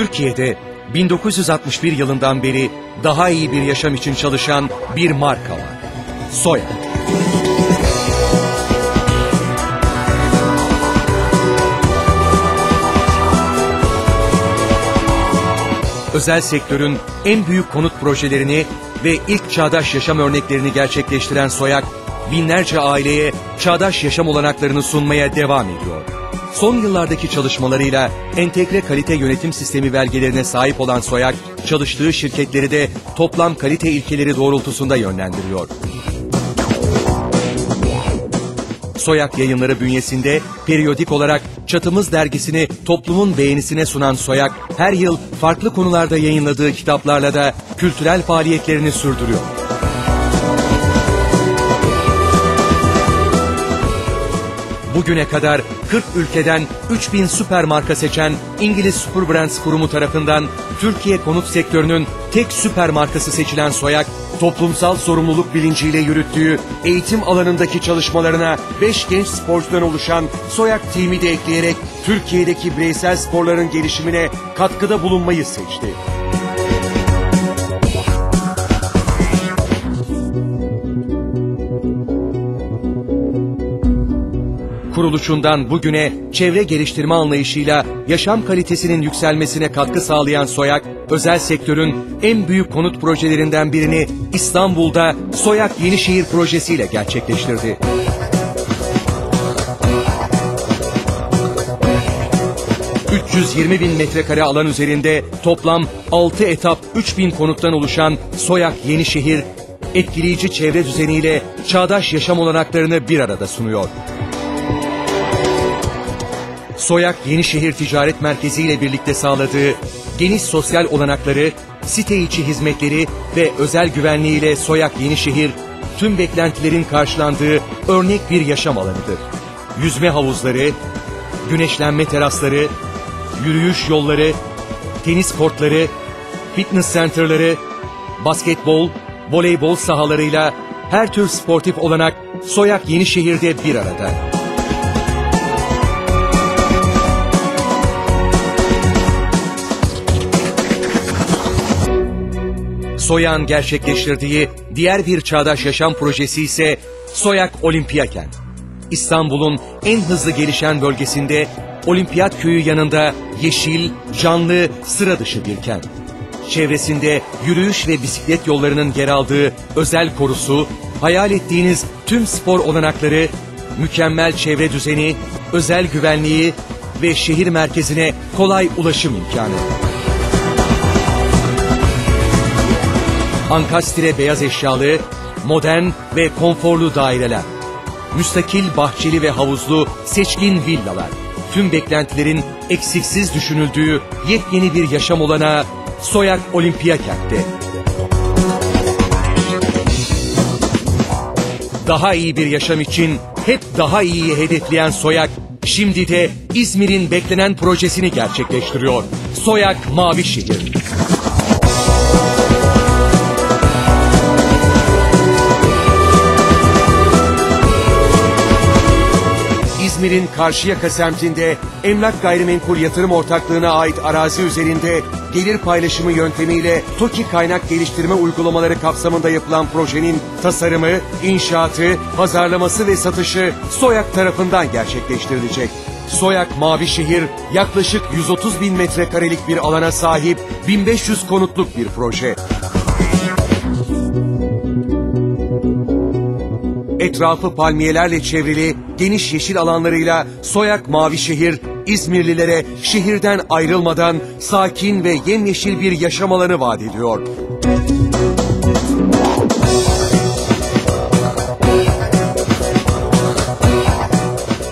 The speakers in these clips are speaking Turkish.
Türkiye'de 1961 yılından beri daha iyi bir yaşam için çalışan bir marka var. Soya. Özel sektörün en büyük konut projelerini ve ilk çağdaş yaşam örneklerini gerçekleştiren Soyak, binlerce aileye çağdaş yaşam olanaklarını sunmaya devam ediyor. Son yıllardaki çalışmalarıyla entegre kalite yönetim sistemi belgelerine sahip olan Soyak, çalıştığı şirketleri de toplam kalite ilkeleri doğrultusunda yönlendiriyor. Soyak yayınları bünyesinde periyodik olarak Çatımız dergisini toplumun beğenisine sunan Soyak, her yıl farklı konularda yayınladığı kitaplarla da kültürel faaliyetlerini sürdürüyor. Bugüne kadar 40 ülkeden 3000 süper marka seçen İngiliz Superbrands kurumu tarafından Türkiye konut sektörünün tek süper markası seçilen Soyak, toplumsal sorumluluk bilinciyle yürüttüğü eğitim alanındaki çalışmalarına 5 genç sporcudan oluşan Soyak Team'i de ekleyerek Türkiye'deki bireysel sporların gelişimine katkıda bulunmayı seçti. Kuruluşundan bugüne çevre geliştirme anlayışıyla yaşam kalitesinin yükselmesine katkı sağlayan Soyak, özel sektörün en büyük konut projelerinden birini İstanbul'da Soyak Yenişehir projesiyle gerçekleştirdi. ...320 bin metrekare alan üzerinde toplam 6 etap 3 bin konuttan oluşan Soyak Yenişehir... ...etkileyici çevre düzeniyle çağdaş yaşam olanaklarını bir arada sunuyor. Soyak Yenişehir Ticaret Merkezi ile birlikte sağladığı geniş sosyal olanakları, site içi hizmetleri ve özel güvenliğiyle Soyak Yenişehir, tüm beklentilerin karşılandığı örnek bir yaşam alanıdır. Yüzme havuzları, güneşlenme terasları, yürüyüş yolları, tenis kortları, fitness centerları, basketbol, voleybol sahalarıyla her tür sportif olanak Soyak Yenişehir'de bir arada. Soyan gerçekleştirdiği diğer bir çağdaş yaşam projesi ise Soyak Olimpiya Kent. İstanbul'un en hızlı gelişen bölgesinde Olimpiyat Köyü yanında yeşil, canlı, sıra dışı bir kent. Çevresinde yürüyüş ve bisiklet yollarının yer aldığı özel korusu, hayal ettiğiniz tüm spor olanakları, mükemmel çevre düzeni, özel güvenliği ve şehir merkezine kolay ulaşım imkanı. Ankastre beyaz eşyalı, modern ve konforlu daireler. Müstakil bahçeli ve havuzlu seçkin villalar. Tüm beklentilerin eksiksiz düşünüldüğü yepyeni bir yaşam olana Soyak Olimpiya Kent'te. Daha iyi bir yaşam için hep daha iyiyi hedefleyen Soyak, şimdi de İzmir'in beklenen projesini gerçekleştiriyor. Soyak Mavi Şehir. İzmir'in Karşıyaka semtinde Emlak Gayrimenkul Yatırım Ortaklığı'na ait arazi üzerinde gelir paylaşımı yöntemiyle TOKİ kaynak geliştirme uygulamaları kapsamında yapılan projenin tasarımı, inşaatı, pazarlaması ve satışı Soyak tarafından gerçekleştirilecek. Soyak Mavi Şehir yaklaşık 130 bin metrekarelik bir alana sahip 1500 konutluk bir proje. Etrafı palmiyelerle çevrili geniş yeşil alanlarıyla Soyak Mavi Şehir, İzmirlilere şehirden ayrılmadan sakin ve yemyeşil bir yaşam alanı vaat ediyor.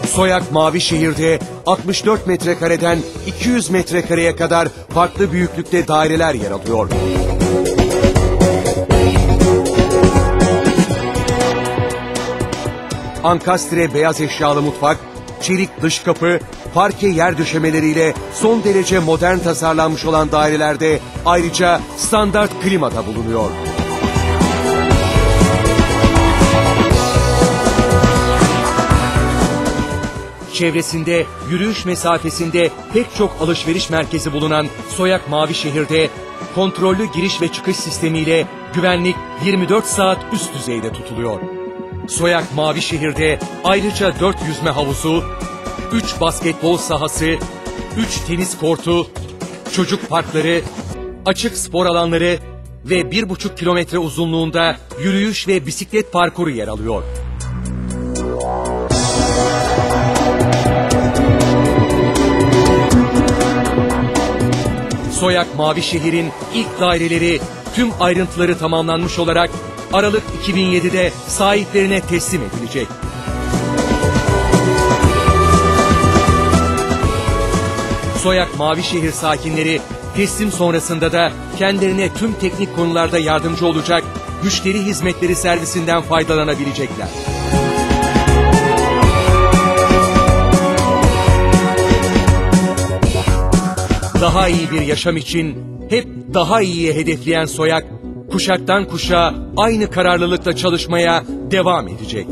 Soyak Mavi Şehir'de 64 metrekareden 200 metrekareye kadar farklı büyüklükte daireler yer alıyor. Ankastre beyaz eşyalı mutfak, çelik dış kapı, parke yer döşemeleriyle son derece modern tasarlanmış olan dairelerde ayrıca standart klima da bulunuyor. çevresinde yürüyüş mesafesinde pek çok alışveriş merkezi bulunan Soyak Mavişehir'de kontrollü giriş ve çıkış sistemiyle güvenlik 24 saat üst düzeyde tutuluyor. Soyak Mavişehir'de ayrıca 4 yüzme havuzu, 3 basketbol sahası, 3 tenis kortu, çocuk parkları, açık spor alanları ve 1,5 kilometre uzunluğunda yürüyüş ve bisiklet parkuru yer alıyor. Soyak Mavişehir'in ilk daireleri tüm ayrıntıları tamamlanmış olarak Aralık 2007'de sahiplerine teslim edilecek. Soyak Mavişehir sakinleri teslim sonrasında da kendilerine tüm teknik konularda yardımcı olacak müşteri hizmetleri servisinden faydalanabilecekler. Daha iyi bir yaşam için hep daha iyiye hedefleyen Soyak, kuşaktan kuşağa aynı kararlılıkla çalışmaya devam edecek.